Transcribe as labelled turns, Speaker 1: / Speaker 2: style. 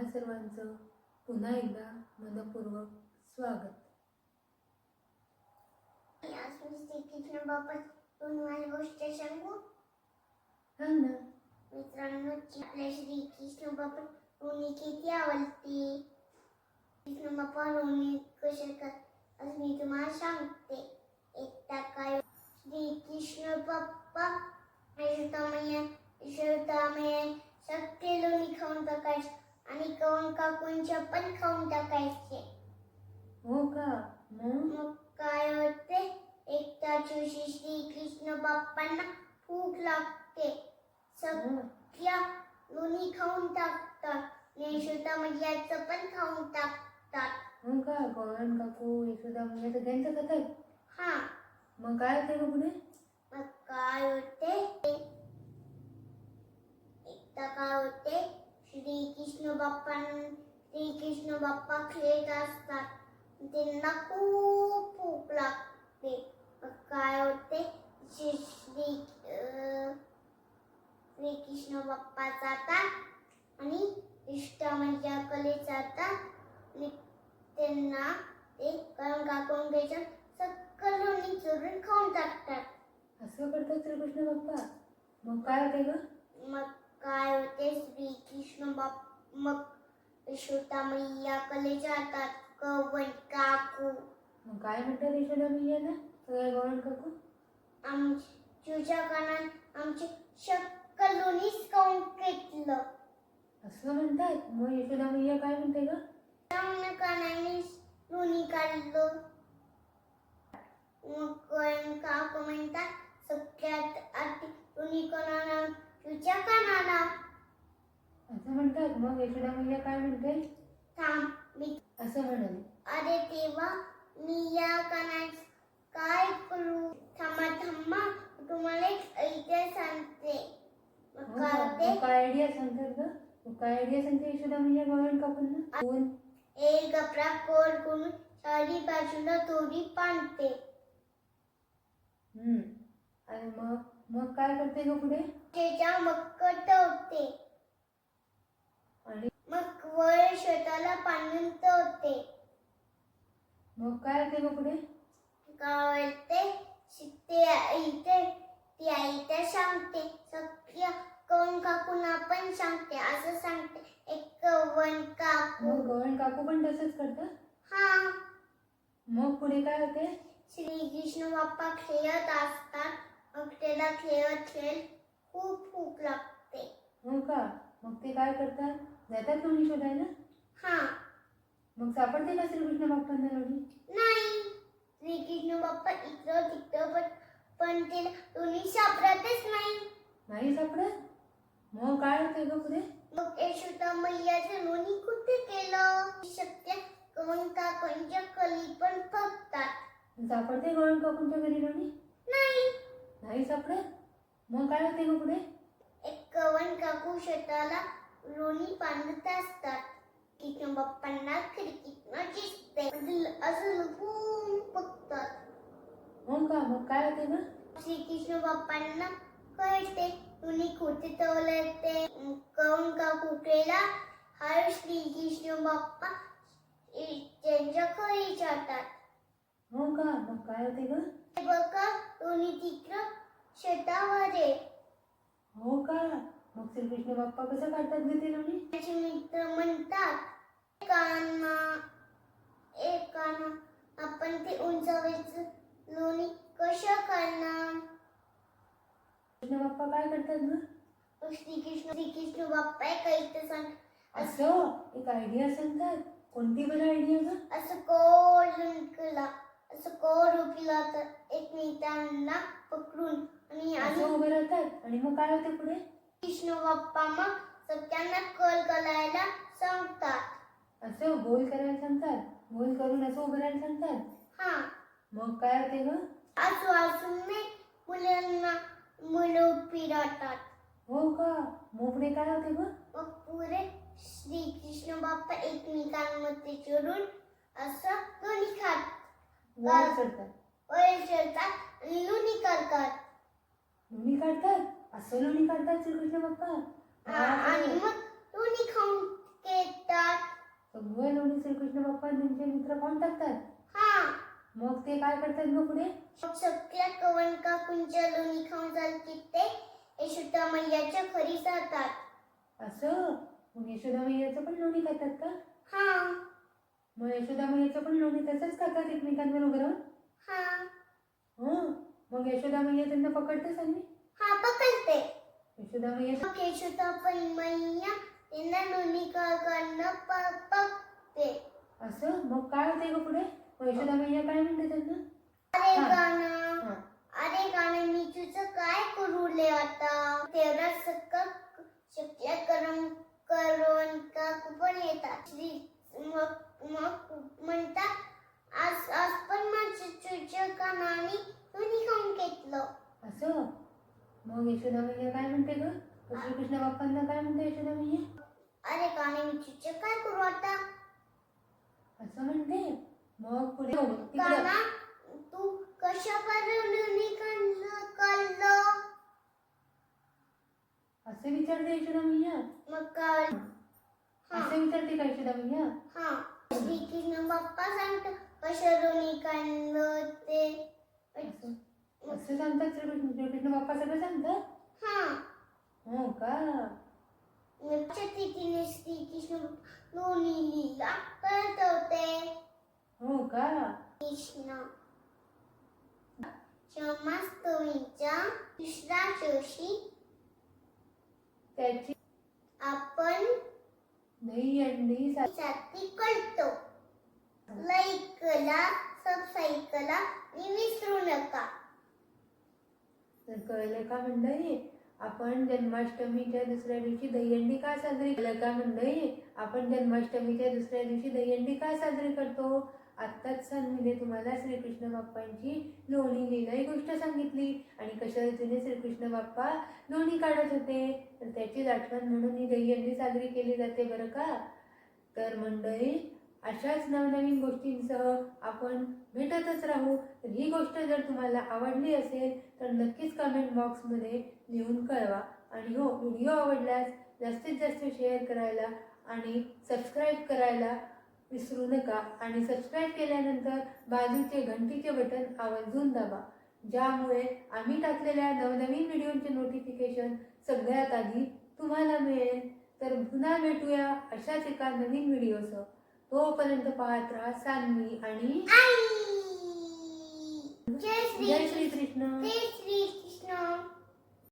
Speaker 1: तुम्हा सर्वांचं पुन्हा एकदा मनपूर्वक स्वागत.
Speaker 2: गोष्ट सांगू?
Speaker 1: ना.
Speaker 2: मित्रांनो आपल्या श्रीकृष्ण बाबा रोणी किती आवडते? कृष्ण रोणी कसे कर आज मी तुम्हाला सांगते. एकदा काय श्रीकृष्ण बाप्पा यशोदामय्या यशोदामय्या सगळे लोणी खाऊन टाकायचे आणि कवन काकूंच्या पण खाऊन टाकायचे.
Speaker 1: हो का? मग?
Speaker 2: मग काय होते? एकदा दिवशी श्रीकृष्ण बाप्पांना भूक लागते. सगळ्या लोणी खाऊन टाकतात. यशोदा मैयाचं पण खाऊन टाकतात.
Speaker 1: हो का? गौरण काकू यशोदा म्हणजे सगळ्यांचं आहे
Speaker 2: हा.
Speaker 1: मग काय होते का पुढे?
Speaker 2: मग काय होते? एकदा काय होते? श्रीकृष्ण बाप्पां श्रीकृष्ण बाप्पा खेळत असतात. त्यांना खूप भूक लागते. काय होते? श्री श्री अं, श्रीकृष्ण बाप्पा जातात आणि इष्टामंजाकडे जातात. आणि त्यांना ते गरम काकून घ्यायचं. सगळं लोणी चोरून खाऊन टाकतात.
Speaker 1: असं करतात श्रीकृष्ण बाप्पा. मग काय होते ग?
Speaker 2: मग काय होते? श्रीकृष्ण बाप मग यशोदा मैयाकडे जातात. कवन काकू.
Speaker 1: मग काय म्हणतात यशोदा मैयाला सगळ्या गौरण काकू?
Speaker 2: आम तुझ्या कानात आमचे शक्क लोणीच खाऊन घेतलं
Speaker 1: असं म्हणतात मग यशोदा मैया काय म्हणते ग?
Speaker 2: चांगलं कानाने लोणी काढलं? मग काकू म्हणतात सगळ्यात आधी लोणी कोणाला तुझ्या कानाला.
Speaker 1: असं म्हणतात मग यशोदा मैया काय म्हणते
Speaker 2: थांब मी
Speaker 1: असं म्हणाले
Speaker 2: अरे देवा मी या कानात काय करू? थांबा थांबा तुम्हाला एक ऐतिहास सांगते. मग
Speaker 1: हो
Speaker 2: काय
Speaker 1: का?
Speaker 2: होते
Speaker 1: मग काय आयडिया सांगतात ग? मग काय आयडिया सांगते यशोदा मैया काकूंना? कोण?
Speaker 2: एक गपरा कोर करून चारी बाजूला दोरी बांधते.
Speaker 1: हम्म. आणि मग? मग काय करते ग पुढे?
Speaker 2: त्याच्या मक्कट होते
Speaker 1: आणि?
Speaker 2: मग वर शेताला बांधून होते
Speaker 1: मग काय होते ग पुढे?
Speaker 2: काय होते ते. इथे ती आई तर सांगते. सगळ्या कोण काकूना पण सांगते. असं सांगते. एक कवन काकू.
Speaker 1: मग काकू पण तसंच करतात
Speaker 2: हा.
Speaker 1: मग पुढे काय होते?
Speaker 2: श्रीकृष्ण बाप्पा खेळत असतात. मग त्याला खेळत खेळ खूप भूक लागते.
Speaker 1: हो का? मग ते काय करतात? जातात लोणी शोधायला?
Speaker 2: हा.
Speaker 1: मग सापडते का श्रीकृष्ण बाप्पांना लोणी
Speaker 2: नाही. श्रीकृष्ण बाप्पा इकडं तिकडं पण पण त्याला दोन्ही सापडतच नाही.
Speaker 1: नाही सापडत? मग काय होते ग पुढे?
Speaker 2: मग यशोदा मैयाचं लोणी कुठे केलं? सत्य कवन काकांच्या कली पण बघतात
Speaker 1: सापडते गौरण काकूंच्या घरी लोणी
Speaker 2: नाही
Speaker 1: सापडत मग काय होते ग पुढे?
Speaker 2: एक कवन काकू शेताला लोणी बांधत असतात. कृष्ण बाप्पांना खिडकीतनं दिसते असं लपून बघतात
Speaker 1: हो का? मग काय होते ग?
Speaker 2: श्रीकृष्ण बाप्पांना कळते. लोणी खोटे तवलते कवन काकू केला हर श्रीकृष्ण बाप्पा त्यांच्या घरी जातात
Speaker 1: हो का? मग काय होते ग?
Speaker 2: बघा तिकडं शेतावर आहे
Speaker 1: हो का? मग श्रीकृष्ण बाप्पा कसं काढतात ग ते लोणी
Speaker 2: माझे मित्र म्हणतात एकाना एकाना आपण ते उंचावायचं लोणी कशा करणार?
Speaker 1: कृष्ण बाप्पा काय करतात ग?
Speaker 2: श्रीकृष्ण श्रीकृष्ण बाप्पा एक ऐकतं सांग.
Speaker 1: असं एक आयडिया सांगतात? कोणती बरं आयडिया ग?
Speaker 2: असं कोर केला असं कोर उभी तर आणि
Speaker 1: असं राहतात आणि मग काय होते पुढे?
Speaker 2: कृष्ण बाप्पा मग सगळ्यांना कल करायला सांगतात.
Speaker 1: असं गोल करायला सांगतात? गोल करून असं उभं राहायला सांगतात?
Speaker 2: हा.
Speaker 1: मग काय होते ग
Speaker 2: आजूबाजूने मुलांना मुलं उभी राहतात
Speaker 1: हो का? मग पुढे काय होते ग
Speaker 2: मग पुरे श्रीकृष्ण बाप्पा एकमेकांमध्ये चिरून असं लोणी खात
Speaker 1: वर चढतात.
Speaker 2: वर चढतात आणि लोणी करतात.
Speaker 1: लोणी काढतात? असं लोणी काढतात श्रीकृष्ण बाप्पा
Speaker 2: आणि. मग लोणी खाऊन येतात
Speaker 1: सगळे लोणी श्रीकृष्ण बाप्पा त्यांचे मित्र खाऊन टाकतात?
Speaker 2: हा.
Speaker 1: मग ते काय करतात मग पुढे?
Speaker 2: सगळ्या कवन काकूंच्या लोणी खाऊन झाली ते. यशोदा मैयाच्या घरी जातात.
Speaker 1: असं? मग यशोदा मैयाचं पण लोणी खातात का?
Speaker 2: हा.
Speaker 1: मग यशोदा मैयाचं पण लोणी तसंच खातात एकमेकांवर राहून
Speaker 2: हा.
Speaker 1: हं? मग यशोदा मैया त्यांना पकडते सांगली
Speaker 2: हा पकडते.
Speaker 1: यशोदा मैया
Speaker 2: मग यशोदा पण मैया त्यांना लोणी काकांना पकडते.
Speaker 1: असं? मग काय होते ग पुढे? मग यशोदा मैया काय म्हणते त्यांना?
Speaker 2: अरे. गाणं. अरे गाणं मी तुझं काय करू ले आता? तेवढा सगळं शक्य करम करून काकू पण येतात. श्री मग मग म्हणतात आज आज पण माझ्या तुझ्या कानाने खाऊन घेतलं
Speaker 1: असं? मग यशोदा मैया काय म्हणते ग? श्रीकृष्ण बाप्पांना काय म्हणते यशोदा मैया
Speaker 2: अरे गाणे मी तुझं काय करू आता?
Speaker 1: असं म्हणते? मग पुढे हो, तिकडं
Speaker 2: काना तू कशा लोणी काढलं कळलं?
Speaker 1: असं विचारते यशोदा मैया
Speaker 2: मग कळ हा.
Speaker 1: असं विचारते का यशोदा मैया
Speaker 2: हा. श्रीकृष्ण बाप्पा सांगतो कसं लोणी काढलं ते?
Speaker 1: असं सांगतात श्रीकृष्ण बाप्पा सगळं सांगतात?
Speaker 2: हा.
Speaker 1: का?
Speaker 2: श्रीकृष्ण लोणी लीला करत होते.
Speaker 1: हो का?
Speaker 2: कृष्ण. जन्माष्टमीच्या दुसऱ्या दिवशी
Speaker 1: त्याची
Speaker 2: आपण
Speaker 1: दही अंडी
Speaker 2: साठी करतो. लाईक करा सबस्क्राईब विसरू नका.
Speaker 1: तर कळलं का मंडळी? आपण जन्माष्टमीच्या दुसऱ्या दिवशी दहीहंडी का साजरी कळलं का मंडळी? आपण जन्माष्टमीच्या दुसऱ्या दिवशी दहीहंडी का साजरी करतो? आत्ताच सांगितले तुम्हाला श्रीकृष्ण बाप्पांची लोणी लीला ही गोष्ट सांगितली. आणि कशा रीतीने श्रीकृष्ण बाप्पा लोणी काढत होते? तर त्याचीच आठवण म्हणून ही दहीहंडी साजरी केली जाते बरं का? तर मंडळी अशाच नवनवीन गोष्टींसह आपण भेटतच राहू. तर ही गोष्ट जर तुम्हाला आवडली असेल तर नक्कीच कमेंट बॉक्समध्ये लिहून कळवा. आणि हो व्हिडिओ आवडल्यास जास्तीत जास्त शेअर करायला आणि सबस्क्राईब करायला विसरू नका. आणि सबस्क्राईब केल्यानंतर बाजूचे घंटीचे बटन आवर्जून दाबा ज्यामुळे आम्ही टाकलेल्या नवनवीन व्हिडिओचे नोटिफिकेशन सगळ्यात आधी तुम्हाला मिळेल. तर पुन्हा भेटूया अशाच एका नवीन व्हिडिओसह तोपर्यंत पाहत राहा सान्वी आणि
Speaker 2: जय श्री
Speaker 1: कृष्ण.